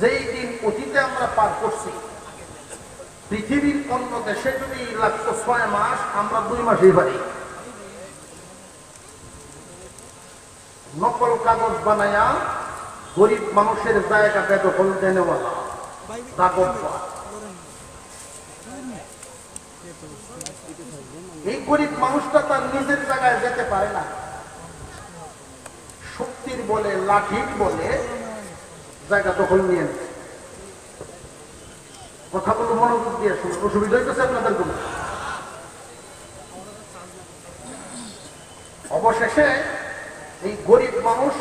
যেই দিন অতীতে আমরা পার করছি, পৃথিবীর অন্য দেশে যদি লাগতো ছয় মাস, আমরা দুই মাসেই পারি। নকল কাগজ বানায়া গরিব মানুষের জায়গা বেদখল দেনেওয়ালা এই গরিব মানুষটা তার নিজের জায়গায় যেতে পারে না। শক্তির বলে, লাঠির বলে জায়গা দখল নিয়ে নেয় কথাগুলো মনোযোগ দিয়ে শুনুন। অসুবিধা হইতেছে আপনাদের কোনো? অবশেষে এই গরিব মানুষ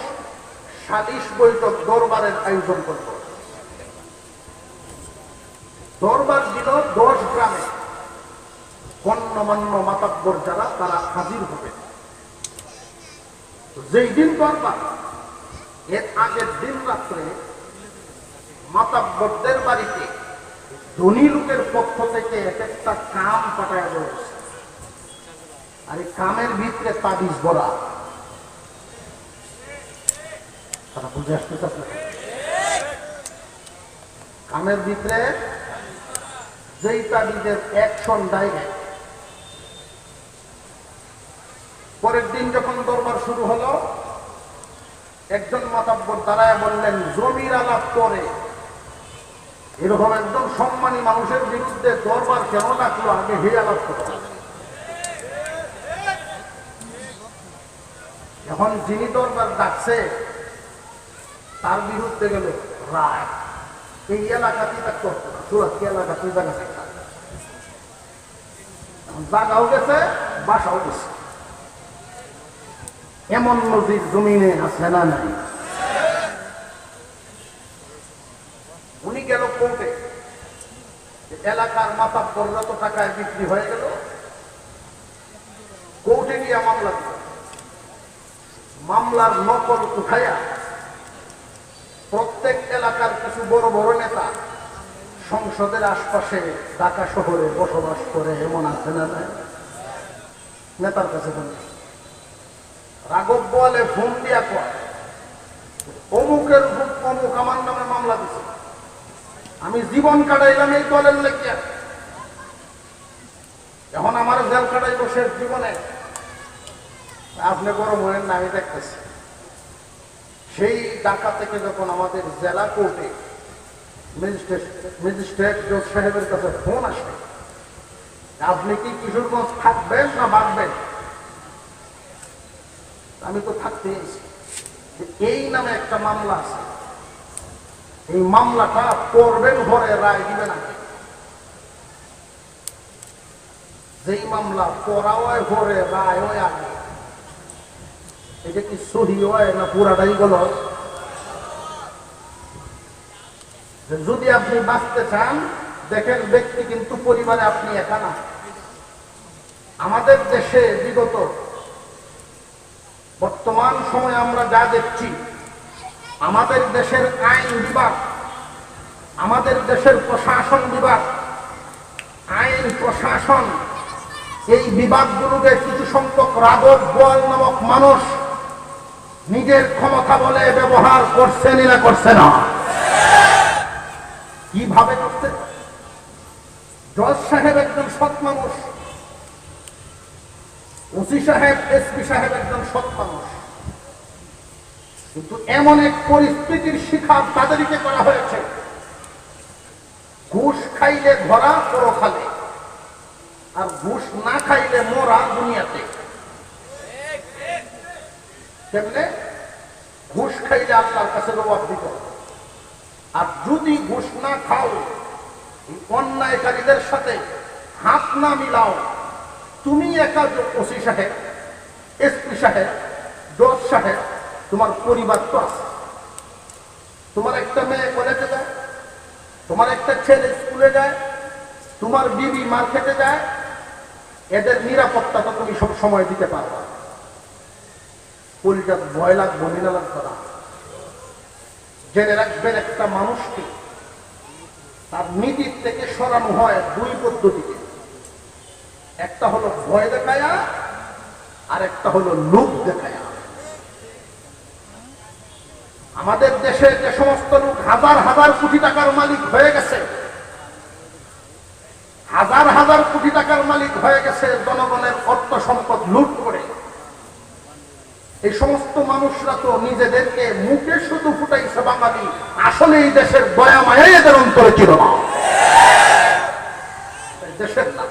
সালিশ বৈঠক দরবারের আয়োজন করত দরবার দিল দশ গ্রামে। গণ্যমান্য মাতাব্বর যারা, তারা হাজির হবে। যেই দিন দরবার, এর আগের দিন রাত্রে মাতাব্বরদের বাড়িতে ধনী লোকের পক্ষ থেকে এক একটা কাম পাঠায় রয়েছে আর এই কামের ভিতরে তাবিজ ভরা। তারা বুঝে আপনাকে? কামের ভিতরে যেই তাবিজের অ্যাকশন ডাইরেক্ট পরের দিন যখন দরবার শুরু হলো, একজন মাতাব্বর দাঁড়ায় বললেন, জমির আলাপ করে এরকম একজন সম্মানী মানুষের বিরুদ্ধে দরবার কেন ডাকলো আগে হে আলাপ করো এখন যিনি দরবার ডাকছে, তার বিরুদ্ধে গেল রায়। এই এলাকাতেই তা করতো না। সুরাত এলাকাতেই জায়গা থাকতো জাগাও গেছে, বাসাও গেছে। এমন নদীর জমিনে আছে না নাই উনি গেল কোর্টে এলাকার মাথা পর্যত টাকায় বিক্রি হয়ে গেল। কোর্টে গিয়ে মামলা মামলার নকল উঠাইয়া প্রত্যেক এলাকার কিছু বড় বড় নেতা সংসদের আশপাশে ঢাকা শহরে বসবাস করে, এমন আছে না নেতার কাছে বলে রাঘব বলে ফোন দিয়া কয় অমুকের অমুক আমার নামে মামলা দিছে। আমি জীবন কাটাইলাম এই দলের লেগিয়া। এখন আমার জেল কাটাইব শেষ জীবনে। আপনি গরম হয়েন না আমি দেখতেছি সেই ঢাকা থেকে যখন আমাদের জেলা কোর্টে ম্যাজিস্ট্রেট জজ সাহেবের কাছে ফোন আসে, আপনি কি কিশোরগঞ্জ থাকবেন না বাঁচবেন আমি তো থাকতে এই নামে একটা মামলা আছে। এই মামলাটা করবেন, ঘরে রায় দিবেন আগে। যেই মামলা করা হয়, ঘরে রায় হয় আগে। এটা কি সহি হয় না পুরাটাই গল যদি আপনি বাঁচতে চান, দেখেন ব্যক্তি কিন্তু পরিবারে আপনি একা না। আমাদের দেশে বিগত বর্তমান সময়ে আমরা যা দেখছি আমাদের দেশের আইন বিভাগ, আমাদের দেশের প্রশাসন বিভাগ, আইন প্রশাসন, এই বিভাগগুলোকে কিছু সংখ্যক রাঘব বল নামক মানুষ নিজের ক্ষমতা বলে ব্যবহার করছে না করছে না। কীভাবে করছে? জজ সাহেব একজন সৎ মানুষ। ওসি সাহেব, এসপি সাহেব একজন সৎ মানুষ। কিন্তু এমন এক পরিস্থিতির শিকার তাদেরকে করা হয়েছে। ঘুষ খাইলে ধরা পরখালে আর ঘুষ না খাইলে মোরা দুনিয়াতে। ঘুষ খাইলে আল্লাহর কাছে জবাব দিত আর যদি ঘুষ না খাও অন্যায়কারীদের সাথে হাত না মিলাও, তুমি একা ওসি সাহেব, এসপি সাহেব জজ সাহেব তোমার পরিবার তো আছে। তোমার একটা মেয়ে কলেজে যায়, তোমার একটা ছেলে স্কুলে যায়, তোমার বিবি মার্কেটে যায়, এদের নিরাপত্তা তো তুমি সব সময় দিতে পারবা। পরিটা ভয় লাগবো নিনা লাগবে না জেনে রাখবেন একটা মানুষকে, তার নীতির থেকে সরানো হয় দুই পদ্ধতিতে। একটা হলো ভয় দেখায়া আর একটা হলো লোক দেখায়া। আমাদের দেশে যে সমস্ত লোক হাজার হাজার কোটি টাকার মালিক হয়ে গেছে, হাজার হাজার কোটি টাকার মালিক হয়ে গেছে, জনগণের অর্থ সম্পদ লুট করে। এই সমস্ত মানুষরা তো নিজেদেরকে মুখে শুধু ফুটাইছে বাঙালি আসলে এই দেশের দয়া মায়া এদের অন্তরে ছিল না। দেশের না।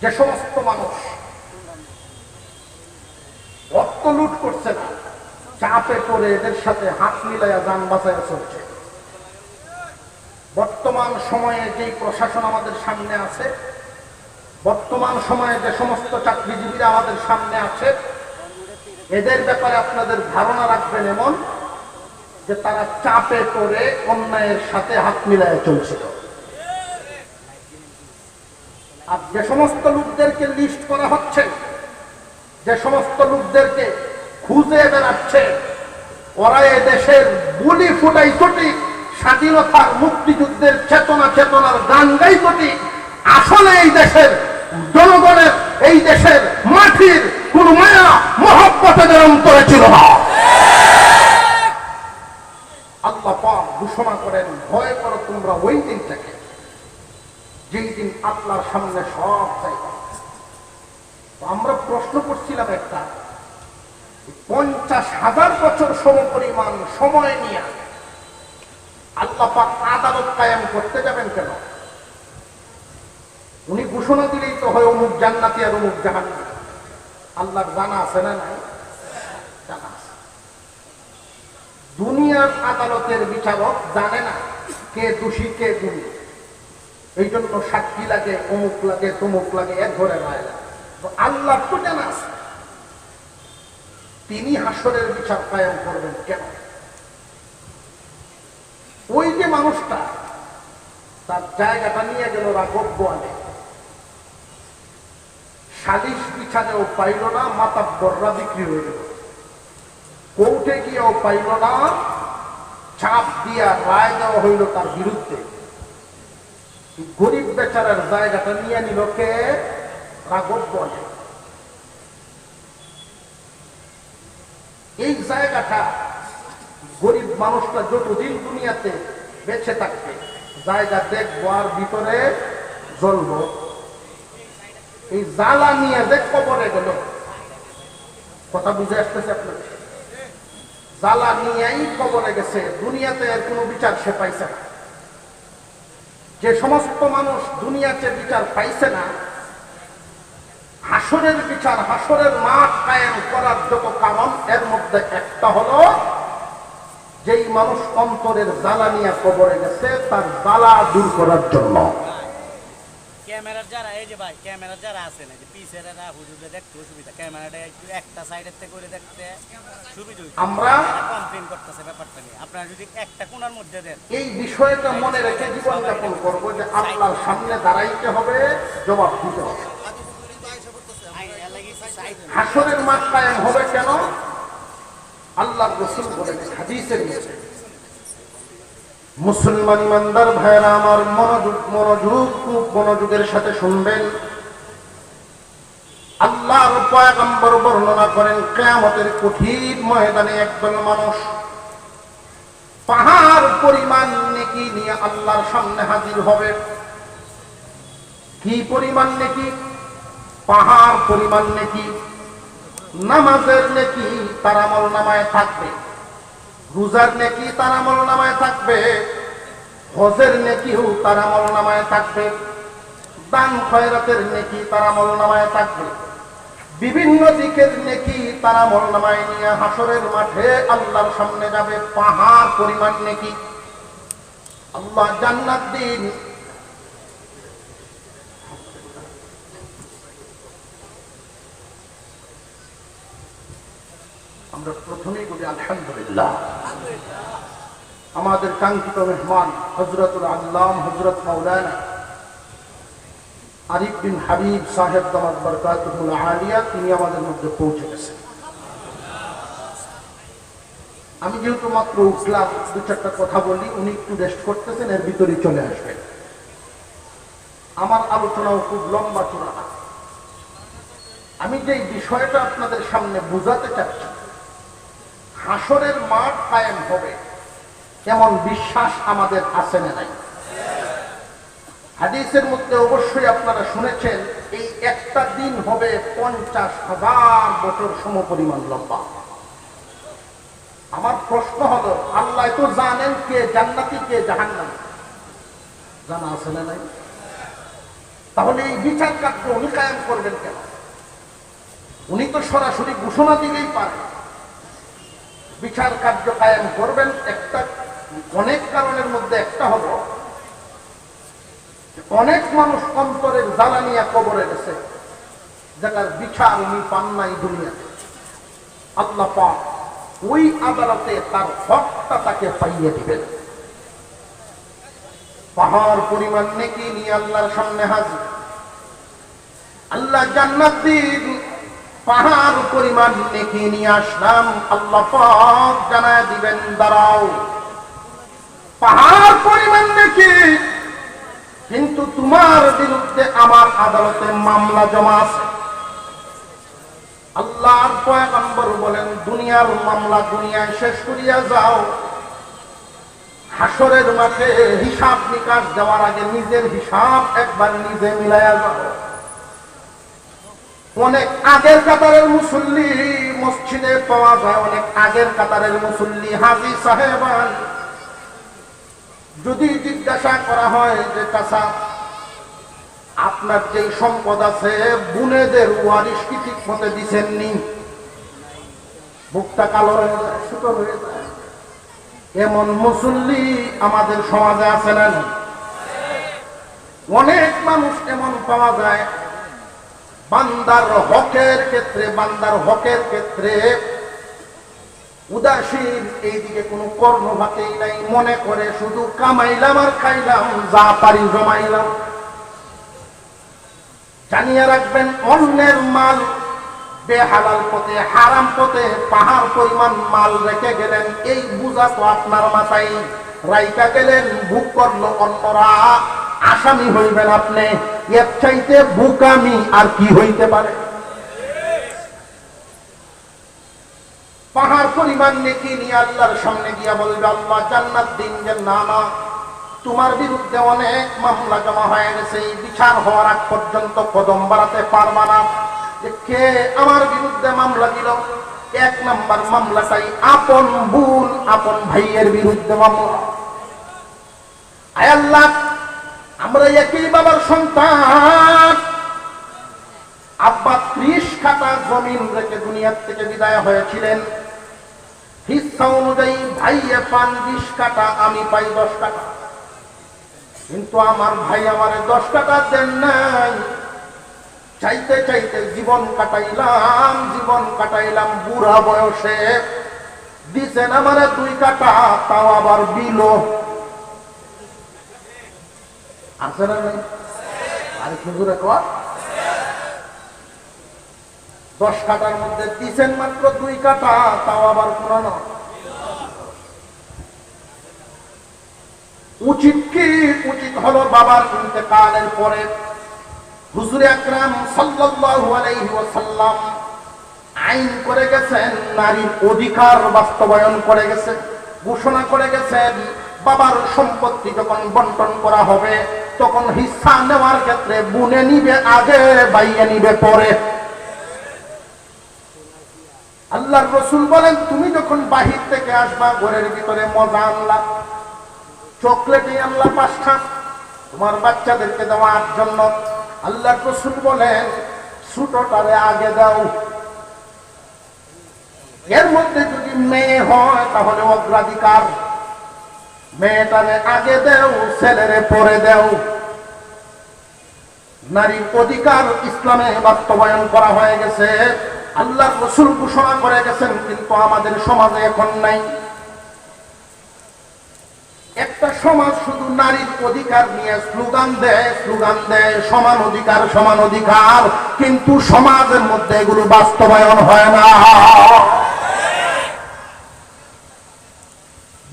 যে সমস্ত মানুষ অর্থ লুট করছে না চাপে পড়ে এদের সাথে হাত মিলাইয়া যান বাঁচাইয়া চলছে। বর্তমান সময়ে যেই প্রশাসন আমাদের সামনে আছে, বর্তমান সময়ে যে সমস্ত চাকরিজীবীরা আমাদের সামনে আছে, এদের ব্যাপারে আপনাদের ধারণা রাখবেন এমন যে তারা চাপে পড়ে অন্যায়ের সাথে হাত মিলাইয়া চলছিল। আর যে সমস্ত লোকদেরকে লিস্ট করা হচ্ছে, যে সমস্ত লোকদেরকে খুঁজে বেড়াচ্ছে। ওরা দেশের বুলি ফুটাই চটি, স্বাধীনতার মুক্তিযুদ্ধের চেতনা চেতনার গান গাই চটি। আসলে এই দেশের জনগণের, এই দেশের মাটির কোন মায়া এদের অন্তরে ছিল না। আল্লাহ ঘোষণা করেন, ভয় করো তোমরা ওই দিনটাকে, যেই দিন আল্লাহর সামনে সব চাইবে আমরা প্রশ্ন করছিলাম একটা পঞ্চাশ হাজার বছর সম পরিমাণ সময় নিয়ে আল্লাহ পাক আদালত কায়েম করতে যাবেন কেন? উনি ঘোষণা দিলেই তো হয় অমুক জান্নাতি আর অমুক জাহান আল্লাহর জানা আছে না নাই? জানা আছে। দুনিয়ার আদালতের বিচারক জানে না কে দোষী, কে গুণী। এই জন্য সাক্ষী লাগে, অমুক লাগে, তমুক লাগে, এক রায় লাগে। আল্লাহ তো জানা আছে। তিনি হাসরের বিচার কায়েম করবেন কেন? ওই যে মানুষটা, তার জায়গাটা নিয়ে গেল রাঘব গোয়ালে। সালিশ বিছানেও পাইল না মাতাব্বররা বিক্রি হয়ে গেল কোর্টে গিয়েও পাইল না চাপ দিয়া রায় দেওয়া হইল তার বিরুদ্ধে। গরিব বেচারার জায়গাটা নিয়ে নিল কে? রাঘব বলে এই জায়গাটা গরিব মানুষটা যতদিন দুনিয়াতে বেঁচে থাকবে, জায়গা দেখব আর ভিতরে জ্বলব। এই জ্বালা নিয়ে যে কবরে গেল, কথা বুঝে আসতেছে আপনার? জ্বালা নিয়েই কবরে গেছে, দুনিয়াতে এর কোনো বিচার সে পাইছে না। যে সমস্ত মানুষ দুনিয়াতে বিচার পাইছে না হাসরের বিচার হাসরের মাঠ কায়েম করার যত কারণ এর মধ্যে একটা হলো যেই মানুষ অন্তরের জ্বালা নিয়ে কবরে গেছে তার জ্বালা দূর করার জন্য। ক্যামেরার যারা এই যে ভাই ক্যামেরার যারা আছে না যে পিছের এরা হুজুরে দেখতে সুবিধা ক্যামেরাটা একটু একটা সাইডের থেকে করে দেখতে সুবিধা আমরা কমপ্লেন করতেছে ব্যাপারটা নিয়ে। আপনারা যদি একটা কোণার মধ্যে দেন। এই বিষয়টা মনে রেখে জীবনযাপন করব যে আল্লাহর সামনে দাঁড়াইতে হবে জবাব দিতে হবে আই- এর লাগি সাইড হাসরের মাঠ কায়েম হবে কেন? আল্লাহ রসুল বলেন হাদিসের মধ্যে। মুসলমান ইমানদার ভাইয়েরা আমার মনোযোগ মনোযোগ, খুব মনোযোগের সাথে শুনবেন। আল্লাহর পয়গম্বর বর্ণনা করেন, কেয়ামতের কঠিন ময়দানে একদল মানুষ পাহাড় পরিমাণ নেকি নিয়ে আল্লাহর সামনে হাজির হবে। কি পরিমাণ নেকি? পাহাড় পরিমাণ নেকি, নামাজের নেকি তার আমল নামায় থাকবে, রোজার নেকি তার আমল নামায় থাকবে, হজের নেকিও তার আমল নামায় থাকবে, দান খয়রাতের নেকি তার আমল নামায় থাকবে, বিভিন্ন দিকের নেকি তার আমল নামায় নিয়ে হাসরের মাঠে আল্লাহর সামনে যাবে পাহাড় পরিমাণ নেকি। আল্লাহ জান্নাত দিন আমরা প্রথমেই বলি, আলহামদুলিল্লাহ। আমাদের কাঙ্ক্ষিত মেহমান হজরতুল আল্লাম হজরত মৌলানা আরিফ বিন হাবিব সাহেব দামাত বরকাতুল আলিয়া, তিনি আমাদের মধ্যে পৌঁছে গেছেন। আমি যেহেতু মাত্র উঠলাম দু চারটা কথা বলি, উনি একটু রেস্ট করতেছেন, এর ভিতরে চলে আসবেন। আমার আলোচনাও খুব লম্বা চূড়া। আমি যে বিষয়টা আপনাদের সামনে বোঝাতে চাচ্ছি হাসরের মাঠ কায়েম হবে। এমন বিশ্বাস আমাদের আছে না নাই? হাদিসের মধ্যে অবশ্যই আপনারা শুনেছেন, এই একটা দিন হবে পঞ্চাশ হাজার বছর সমপরিমাণ লম্বা। আমার প্রশ্ন হলো, আল্লাহ তো জানেন কে জান্নাতি, কে জাহান্নাম। জানা আছে না নাই? তাহলে এই বিচার কার্য উনি কায়েম করবেন কেন? উনি তো সরাসরি ঘোষণা দিলেই পারে। বিচার কার্য কায়েম করবেন, একটা, অনেক কারণের মধ্যে একটা হলো অনেক মানুষ অন্তরের জ্বালানিয়া কবরে গেছে, যেটার বিচার উনি পান নাই দুনিয়াতে। আল্লাহ পাক ওই আদালতে তার হকটা তাকে পাইয়ে দিবেন। পাহাড় পরিমাণ নেকি নিয়ে আল্লাহর সামনে হাজির। আল্লাহ জান্নাত দিন পাহাড় পরিমাণ নেকি নিয়ে আসলাম, আল্লাহ পাক জানায় দিবেন, দাঁড়াও। পাহাড় পরিমাণ নেকি কিন্তু তোমার বিরুদ্ধে আমার আদালতে মামলা জমা আছে। আল্লাহর পয়গম্বর বলেন, দুনিয়ার মামলা দুনিয়ায় শেষ করিয়া যাও। হাসরের মাঠে হিসাব নিকাশ দেওয়ার আগে নিজের হিসাব একবার নিজে মিলাইয়া যাও। অনেক আগের কাতারের মুসল্লি মসজিদে পাওয়া যায়, অনেক আগের কাতারের মুসল্লি হাজি সাহেবান। যদি জিজ্ঞাসা করা হয় যে চাষা আপনার যে সম্পদ আছে, বুনেদের ওয়ারিশ কি ঠিক মতে দিচ্ছেননি বুকটা কালো হয়ে যায়, সুতো হয়ে যায়। এমন মুসল্লি আমাদের সমাজে আছে না অনেক মানুষ এমন পাওয়া যায় বান্দার হকের ক্ষেত্রে, বান্দার হকের ক্ষেত্রে উদাসীন, এইদিকে কোনো কর্মভাতেই নাই। মনে করে শুধু কামাইলাম আর খাইলাম, যা পারি জমাইলাম। জানিয়ে রাখবেন, অন্যের মাল বেহালাল পথে, হারাম পথে, পাহাড় পরিমাণ মাল রেখে গেলেন। এই বুঝা তো আপনার মাথায়। রাইকা গেলেন ভুক করল অন্যরা। আসামি হইবেন আপনি, এর চাইতে বুকামি আর কি হইতে পারে? পাহাড় পরিমাণ নেকি নিয়ে আল্লাহর সামনে গিয়া বলবে, আল্লাহ জান্নাত দিন যে না না। তোমার বিরুদ্ধে অনেক মামলা জমা হয়ে গেছে, এই বিচার হওয়ার আগ পর্যন্ত কদম বাড়াতে পারবা না। যে কে আমার বিরুদ্ধে মামলা দিল? এক নাম্বার মামলাটাই আপন বোন আপন ভাইয়ের বিরুদ্ধে মামলা। আয় আল্লাহ আমরা একই বাবার সন্তান। আব্বা ত্রিশ কাটা জমিন রেখে দুনিয়ার থেকে বিদায় হয়েছিলেন। হিসা অনুযায়ী ভাইয়ে পান বিশ কাটা আমি পাই দশ কাটা কিন্তু আমার ভাই আমারে দশ কাটা দেন নাই। চাইতে চাইতে জীবন কাটাইলাম জীবন কাটাইলাম বুড়া বয়সে। দিছেন আমারে দুই কাটা তাও আবার বিল। দশ কাটার মধ্যে দিছেন মাত্র দুই কাটা, তাও আবার পুরানো। উচিত কি? উচিত হলো বাবার ইন্তেকালের পরে আইন করে গেছেন, নারীর অধিকার বাস্তবায়ন করে গেছে ঘোষণা করে গেছেন, বাবার সম্পত্তি যখন বন্টন করা হবে তখন হিস্সা নেওয়ার ক্ষেত্রে বুনে নিবে, আগে বাইয়ে নিবে, পরে। আল্লাহর রসুল বলেন, তুমি যখন বাহির থেকে আসবা, ঘরের ভিতরে মজা আনলা চকলেটে আনলা পাঁচটা, তোমার বাচ্চাদেরকে দেওয়ার জন্য। আল্লাহর রসুল বলেন, ছোটটারে আগে দাও। এর মধ্যে যদি মেয়ে হয়, তাহলে অগ্রাধিকার। মেয়েটারে আগে দেও, ছেলেরে পরে দেও। নারীর অধিকার ইসলামে বাস্তবায়ন করা হয়ে গেছে। আল্লাহ রসুল ঘোষণা করে গেছেন, কিন্তু আমাদের সমাজে এখন নাই। একটা সমাজ শুধু নারীর অধিকার নিয়ে স্লোগান দেয় স্লোগান দেয়, সমান অধিকার সমান অধিকার, কিন্তু সমাজের মধ্যে এগুলো বাস্তবায়ন হয় না।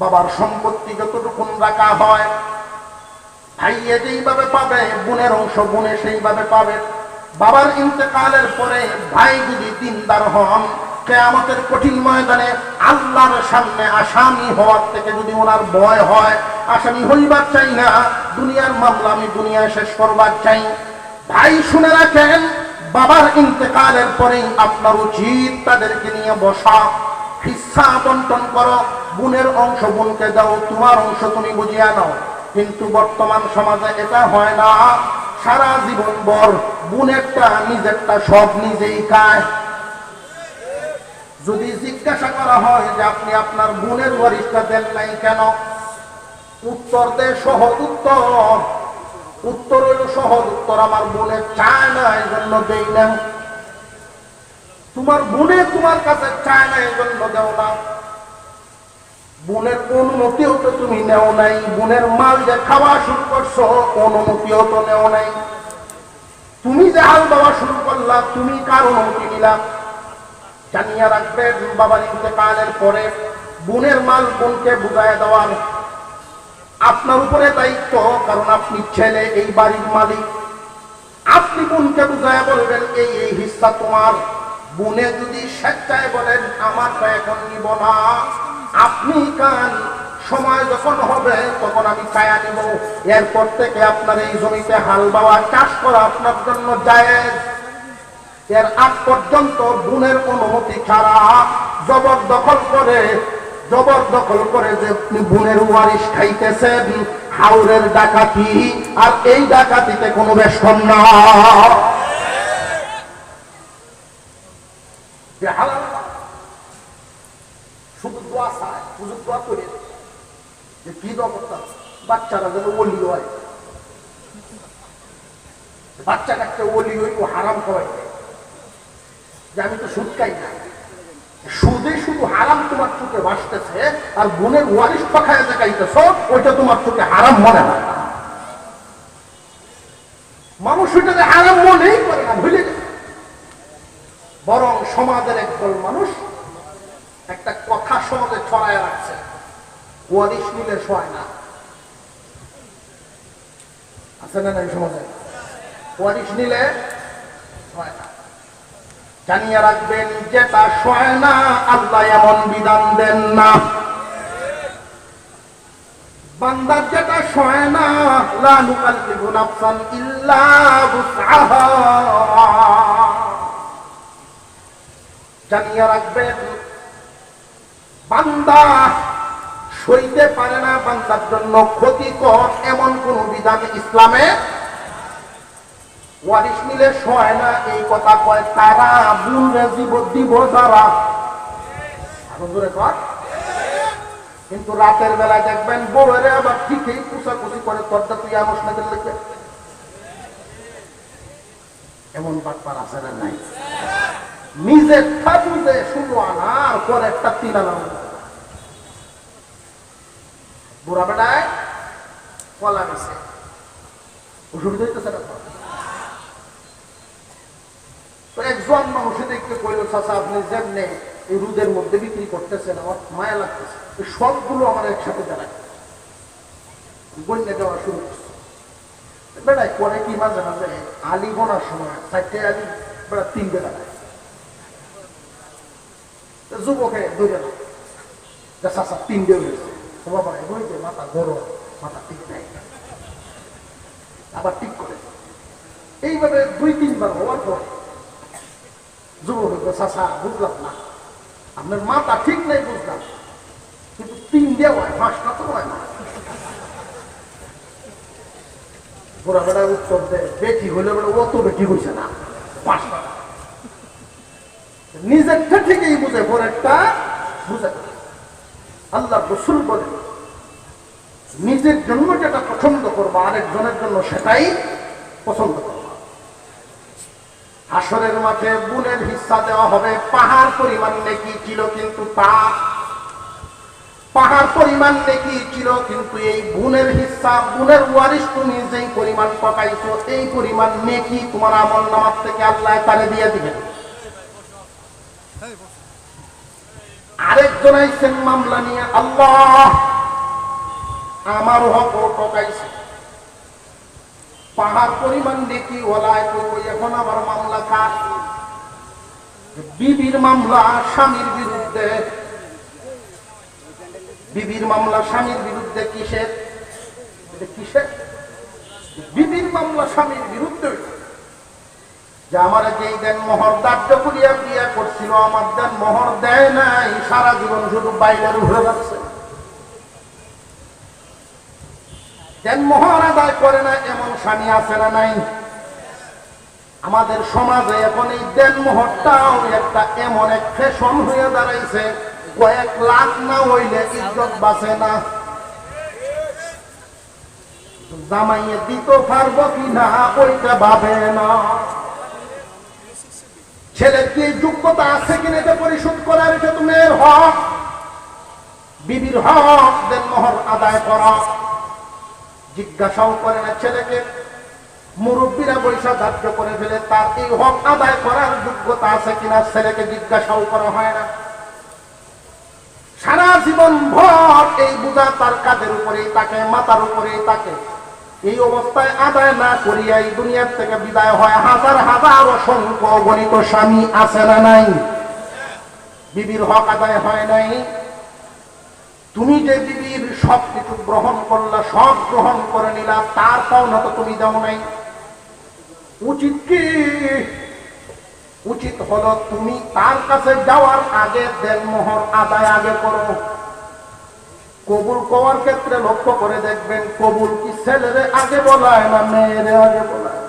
বাবার সম্পত্তি যতটুকুন রাখা হয় ভাইয়ে যেইভাবে পাবে, বোনের অংশ বোনে সেইভাবে পাবে। বাবার ইন্তেকালের পরে ভাই যদি দিনদার হন, কেয়ামতের কঠিন ময়দানে আল্লাহর সামনে আসামি হওয়ার থেকে যদি ওনার ভয় হয়, আসামি হইবার চাই না, দুনিয়ার মামলা আমি দুনিয়া শেষ করবার চাই। ভাই শুনে রাখেন, বাবার ইন্তেকালের পরেই আপনার উচিত তাদেরকে নিয়ে বসা। হিসা বন্টন করো বোনের অংশ বোনকে দাও, তোমার অংশ তুমি বুঝিয়ে নাও। কিন্তু বর্তমান সমাজে এটা হয় না। সারা জীবন বর বোনেরটা নিজেরটা সব নিজেই খায়। যদি জিজ্ঞাসা করা হয় যে আপনি আপনার বোনের ওয়ারিশটা দেন নাই কেন? উত্তর দে, সহজ উত্তর। উত্তর হইল সহজ উত্তর, আমার বোনের চায় না এই জন্য দেই না তোমার বোনে তোমার কাছে চায় না এই জন্য দেও না। বোনের অনুমতিও তো তুমি নেও নাই, বোনের মাল যে খাওয়া শুরু করছ, অনুমতিও তো নেও নাই। তুমি যে হাল দেওয়া শুরু করলা, তুমি কার অনুমতি নিলা? জানিয়ে রাখবেন বাবার ইন্তেকালের পরে বোনের মাল বোনকে বুঝায় দেওয়ার আপনার উপরে দায়িত্ব, কারণ আপনি ছেলে, এই বাড়ির মালিক। আপনি বোনকে বুঝায় বলবেন, এই এই হিস্সা তোমার। বোনে যদি স্বেচ্ছায় বলেন আমারটা এখন নিব না। আপনি কান সময় যখন হবে, তখন আমি ছায়া নেব। এরপর থেকে আপনার এই জমিতে হাল বাওয়া, চাষ করা আপনার জন্য জায়েজ। এর আগ পর্যন্ত বোনের অনুমতি ছাড়া জবরদখল করে জবরদখল করে যে বোনের ওয়ারিশ খাইতেছেন হাউরের ডাকাতি, আর এই ডাকাতিতে কোনো বেশন না। যে হালাল শুধু দোয়া চায় দোয়া করে। যে কি দরকার বাচ্চারা যেন হয়। বাচ্চা হারাম যে আমি তো সুদ খাই না। সুদে শুধু হারাম তোমার চোখে ভাসতেছে, আর বোনের ওয়ারিশ পাখায় ওইটা তোমার চোখে হারাম মনে হয়। না মানুষ ওইটাকে হারাম মনেই করে না, ভুলে বরং সমাজের একদল মানুষ একটা কথা সমাজে ছড়ায় রাখছে। ওয়ারিশ নিলে শোয় না। আছে না নাই সমাজে? নিলে না। জানিয়ে রাখবেন না, আল্লাহ এমন বিধান দেন না। বান্দার যেটা না ইল্লা জানিয়ে রাখবেন, বান্দা সইতে পারে না, বান্দার জন্য ক্ষতিকর এমন কোন বিধান ইসলামে নিলে সয় না, এই কথা কয় তারা দিব কিন্তু রাতের বেলায় দেখবেন বউরে আবার ঠিকই কুচাকুচি করে তরটা তুই আমার লিখবে। এমন বাটপার আছে না নাই? নিজের ঠাকুরে শুধু আনার পর একটা তিন আনা বুড়া বেড়ায় কলা গেছে অসুবিধা হইতেছে না একজন দেখতে চাচা, আপনি এই রুদের মধ্যে বিক্রি করতেছেন, আমার মায়া লাগতেছে। এই সবগুলো আমার একসাথে দাঁড়ায় বন্যা দেওয়া শুরু করছে। বেড়ায় পরে কি মাঝে মাঝে আলি বোনার সময়, চারটে আলি বেড়া তিনটে দাঁড়ায় যুবকে ধরে না যে চাচা তিনটে হয়েছে বাবা এগোইতে মাথা গরম মাথা ঠিক নাই আবার ঠিক করে এইভাবে দুই তিনবার হওয়ার পর যুবক চাষা বুঝলাম না আপনার মাথা ঠিক নেই বুঝলাম কিন্তু তিন দিয়ে হয় পাঁচটা তো হয় না গোড়া বেড়া উত্তর দেয় বেটি হইলে বেড়া ও তো বেটি হয়েছে না পাঁচটা নিজেরটা ঠিকই বুঝে, পরেরটা বুঝে। আল্লাহ রসুল বলে, নিজের জন্য যেটা পছন্দ করব, আরেকজনের জন্য সেটাই পছন্দ করব। হাসরের মাঠে বুনের হিস্সা দেওয়া হবে, পাহাড় পরিমাণ নেকি ছিল কিন্তু তা। পাহাড় পরিমাণ নেকি ছিল কিন্তু এই বুনের হিস্সা বুনের ওয়ারিশ তুমি যেই পরিমাণ পকাইছো, এই পরিমাণ নেকি তোমার আমল নামার থেকে আল্লাহ তারে দিয়ে দিবেন। আরেকজন আইসেন মামলা নিয়ে, আল্লাহ, আমার হক টকাইছে পাহাড় পরিমাণ দেখি ওলায় এখন আমার মামলা কার? বিবির মামলা স্বামীর বিরুদ্ধে। বিবির মামলা স্বামীর বিরুদ্ধে কিসের? কিসের? বিবির মামলা স্বামীর বিরুদ্ধে যে আমার যেই দেন মোহর দাহ্য করিয়া বিয়া করছিল, আমার দেন মোহর দেয় নাই, সারা জীবন শুধু বাইরের উঠে যাচ্ছে। দেন মোহর আদায় করে না, এমন স্বামী আছে না নাই? আমাদের সমাজে এখন এই দেন মোহরটাও একটা এমন এক ফ্যাশন হয়ে দাঁড়াইছে, কয়েক লাখ না হইলে ইজ্জত বাঁচে না। জামাইয়ে দিতে পারব কিনা ওইটা ভাবে না। ছেলের কি যোগ্যতা আছে কিনা এটা পরিশোধ করার এটা তো মেয়ের হক? বিবির হক দেন মোহর আদায় করা। জিজ্ঞাসাও করে না ছেলেকে। মুরব্বীরা বৈশা ধার্য করে ফেলে, তার এই হক আদায় করার যোগ্যতা আছে কিনা ছেলেকে জিজ্ঞাসাও করা হয় না। সারা জীবন ভর এই বোঝা তার কাজের উপরেই তাকে, মাথার উপরেই তাকে। এই অবস্থায় আদায় না করিয়া এই দুনিয়ার থেকে বিদায় হয়। হাজার হাজার অসংখ্য গণিত স্বামী আছে না নাই? বিবির হক আদায় হয় নাই। তুমি যে বিবির সব কিছু গ্রহণ করলা, সব গ্রহণ করে নিলা, তার পাওনা তো তুমি দাও নাই। উচিত কি? উচিত হলো তুমি তার কাছে যাওয়ার আগে দেন মোহর আদায় আগে করো। কবুল করার ক্ষেত্রে লক্ষ্য করে দেখবেন, কবুল কি ছেলেরে আগে বলায় না মেয়েরে আগে বলায়?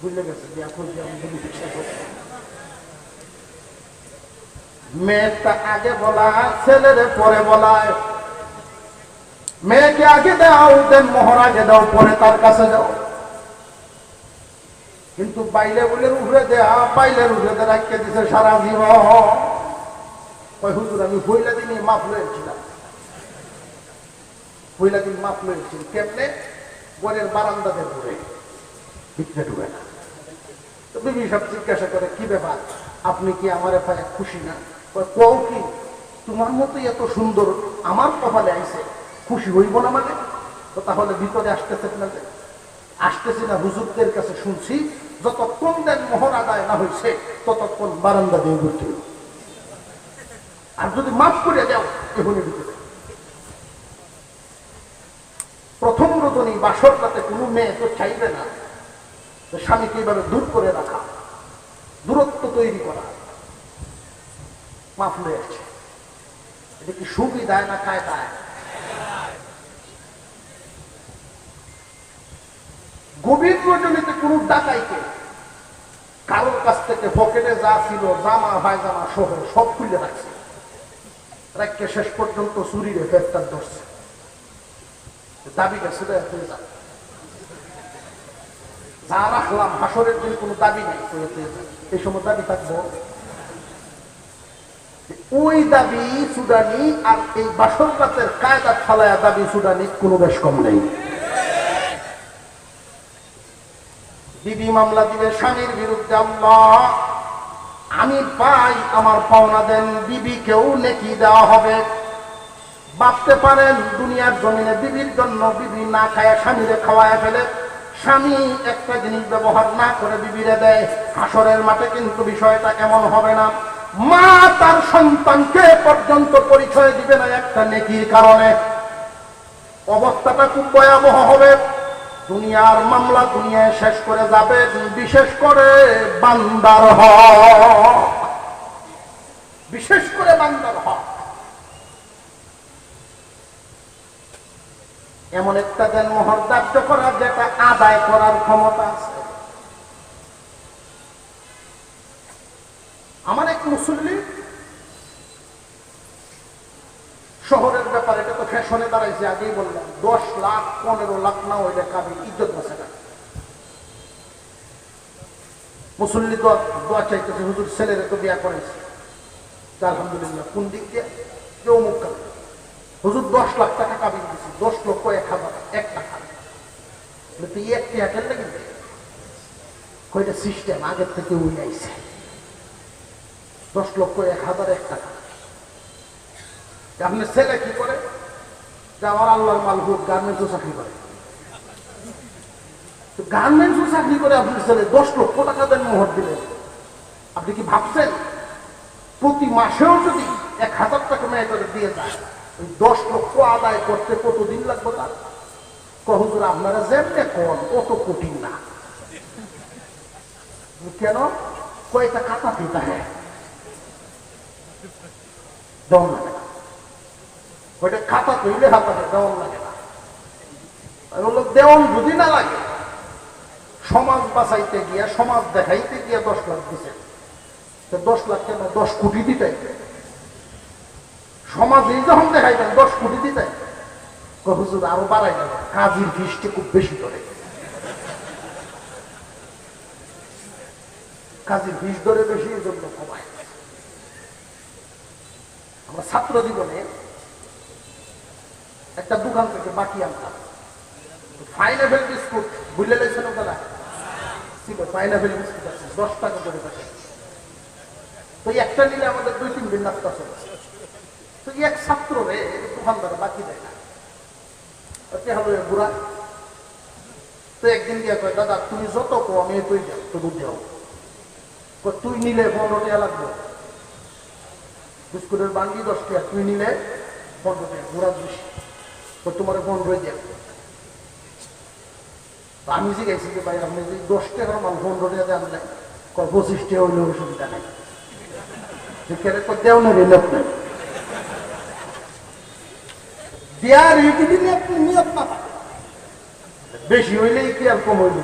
বুঝলে গেছে। মেয়েটা আগে বলায়, ছেলেরে পরে বলায়। মেয়েকে আগে দাও, দেন মোহর আগে দাও, পরে তার কাছে যাও। কিন্তু বাইলে বলে উঠে দেয়া বাইলের দেয়া রাখিয়ে দিছে সারা জীবন। ওই হুজুর আমি লয়েছিলাম। পয়লা দিন লয়েছি কেমনে? বারান্দাতে ঘুরে না। তো বিবি সব জিজ্ঞাসা করে কি ব্যাপার? আপনি কি আমার খুশি না? কয়, কও কি? তোমার মতোই এত সুন্দর আমার কপালে আইছে। খুশি হইব না মানে? তো তাহলে ভিতরে আসতেছে না যে? আসতেছি না হুজুরদের কাছে শুনছি। যতক্ষণ দেন মোহর আদায় না হয়েছে ততক্ষণ বারান্দা দিয়ে ঘুরতে। আর যদি মাফ করে দাও এখনই ভিতরে প্রথম রজনী বাসর রাতে কোনো মেয়ে তো চাইবে না যে স্বামীকে এইভাবে দূর করে রাখা, দূরত্ব তৈরি করা। মাফ হয়ে আছে এটা কি সুবিধায় না খায় দায়? গভীর রজনীতে কোনো ডাকাইকে কারোর কাছ থেকে পকেটে যা ছিল, জামা, পায়জামা সহ সব খুলে রাখছে। রাখকে শেষ পর্যন্ত চুরির ফেরতার ধরছে। হয়ে যাবে যা রাখলাম, হাসরের দিন কোনো দাবি নাই এই সময় দাবি থাকব। ওই দাবি আর এই বাসর রাতের কায়দা দাবি কোনো বেশ কম নেই। মামলা দিবে স্বামীর বিরুদ্ধে আল্লাহ। আমি পাই আমার পাওনা দেন, বিবিকেও নেকি দেওয়া হবে। ভাবতে পারেন, দুনিয়ার জমিনে বিবির জন্য বিবি না খায়, স্বামীরে খাওয়ায় ফেলে। স্বামী একটা জিনিস ব্যবহার না করে বিবিরে দেয়, হাসরের মাঠে কিন্তু বিষয়টা এমন হবে না। মা তার সন্তানকে পর্যন্ত পরিচয় দিবে না একটা নেকির কারণে। অবস্থাটা খুব ভয়াবহ হবে। দুনিয়ার মামলা দুনিয়ায় শেষ করে যাবে, বিশেষ করে বান্দার হক। বিশেষ করে বান্দার হক। এমন একটা দেন মোহর করার, যেটা আদায় করার ক্ষমতা আছে। আমার এক মুসল্লি শহরের ফ্যাশনে দাঁড়াইছে, আগেই বললাম, দশ লাখ, পনেরো লাখ না হইলে কাবি ইজ্জত বসে না। মুসল্লি তো দোয়া চাইতেছে, হুজুর ছেলের তো বিয়া করেছে আলহামদুলিল্লাহ, কোন দিক দিয়ে? কেউ মুখ কাবে হুজুর দশ লাখ টাকা কাবিন দিছি, দশ লক্ষ এক হাজার, এক টাকা। তুই এক টাকা কেন লাগি কয়টা সিস্টেম আগের থেকে উই আইছে। দশ লক্ষ এক হাজার, এক টাকা। আপনার ছেলে কি করে? আমার আল্লাহর গার্মেন্টসও চাকরি করে। চাকরি করে আপনার ছেলে দশ লক্ষ টাকা দেন মোহর দিলেন আপনি কি ভাবছেন? প্রতি মাসেও যদি এক হাজার টাকা মেয়ে করে দিয়ে যায়, ওই দশ লক্ষ আদায় করতে কতদিন লাগবে তার? কহুদুর আপনারা যেমনে কোন, অত কঠিন না। কেন? কয়টা কাটা দিতে হ্যাঁ? লাগে না। ওইটা খাতা তৈলে হাতা দেওয়ান লাগে না। দেওয়ান যদি না লাগে, সমাজ বাঁচাইতে গিয়া, সমাজ দেখাইতে গিয়া দশ লাখ দিছে। দশ লাখ কেন? দশ কোটি দিতে। সমাজেই যখন দেখাইবেন, দশ কোটি দিতে। হুজুর, আরও বাড়াই যাবে কাজের ফিসটি খুব বেশি করে কাজের ফিস ধরে বেশি জন্য কমায়। আমরা ছাত্র জীবনে একটা দোকান থেকে বাকি আনতাম। বিস্কুট ওটা ছিল বিস্কুট আছে দশ টাকা করে থাকে তো একটা নিলে আমাদের দুই তিন দিন নাস্তা তো এক ছাত্র রে দোকানদার বাকি দেয় না। বুড়া? তো একদিন গিয়ে কয় দাদা তুমি যত কো আমি তুই তবু কয়, তুই নিলে পনেরো লাগবে। বিস্কুটের বান্ডি দশ টাকা তুই নিলে পনেরো টাকা বুড়া বেশি তোমার পনেরো দেয় তো আমি জিজ্ঞাসি যে ভাই, আপনি যদি দশ টাকার মাল পনেরো টাকা দেন না কয় পঁচিশ টাকা হইলে অসুবিধা নাই। যে দেও না যদি আপনি নিয়ত না বেশি কি আর কম হইলে?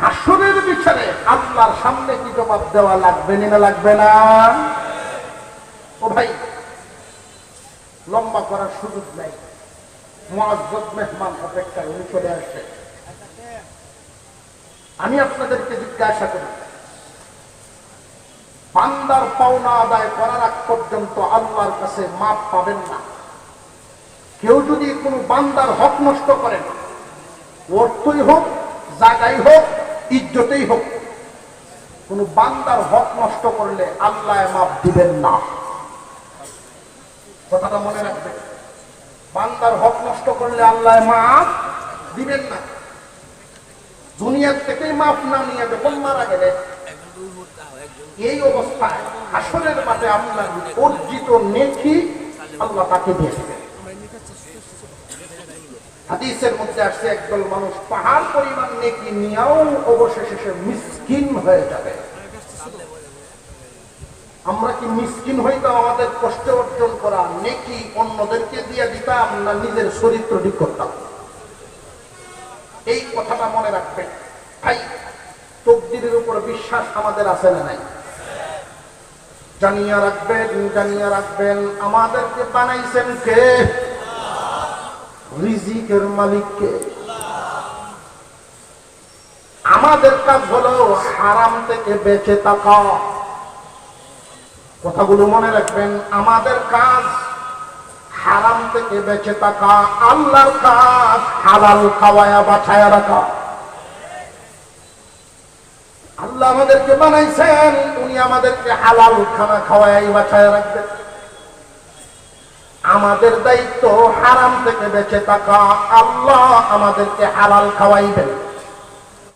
হাসরের পিছনে আল্লাহর সামনে কি জবাব দেওয়া লাগবে না লাগবে না? ও ভাই লম্বা করার সুযোগ নাই। মহাজত মেহমান অপেক্ষায় উনি চলে আসছে। আমি আপনাদেরকে জিজ্ঞাসা করি, বান্দার পাওনা আদায় করার আগ পর্যন্ত আল্লাহর কাছে মাপ পাবেন না। কেউ যদি কোনো বান্দার হক নষ্ট করেন অর্থই হোক জায়গায় হোক, ইজ্জতেই হোক, কোন বান্দার হক নষ্ট করলে আল্লাহ মাপ দিবেন না। কথাটা মনে রাখবেন বান্দার হক নষ্ট করলে আল্লাহ মাপ দিবেন না। দুনিয়ার থেকেই মাপ না নিয়ে যখন মারা গেলে, এই অবস্থায় আসলের মাঠে আপনার অর্জিত নেকি আল্লাহ তাকে দিয়ে হাদিসের মধ্যে আসছে, একদল মানুষ পাহাড় পরিমাণ নেকি নিয়েও অবশেষে সে মিসকিন হয়ে যাবে। আমরা কি মিসকিন হইতাম আমাদের কষ্টে অর্জন করা, নেকি অন্যদেরকে দিয়ে দিতাম না নিজের চরিত্র ঠিক করতাম। এই কথাটা মনে রাখবেন। ভাই, তকদিরের উপর বিশ্বাস আমাদের আছে না নাই? জানিয়া রাখবেন জানিয়া রাখবেন, আমাদেরকে বানাইছেন কে? রিজিকের মালিককে। আমাদের কাজ হলো হারাম থেকে বেঁচে থাকা। কথাগুলো মনে রাখবেন, আমাদের কাজ হারাম থেকে বেঁচে থাকা, আল্লাহর কাজ হালাল খাওয়ায়া, বাছায়া রাখা। আল্লাহ আমাদেরকে বানাইছেন, উনি আমাদেরকে হালাল খানা খাওয়াই বাছায়া রাখবেন। আমাদের দায়িত্ব হারাম থেকে বেঁচে থাকা, আল্লাহ আমাদেরকে হালাল খাওয়াইবেন।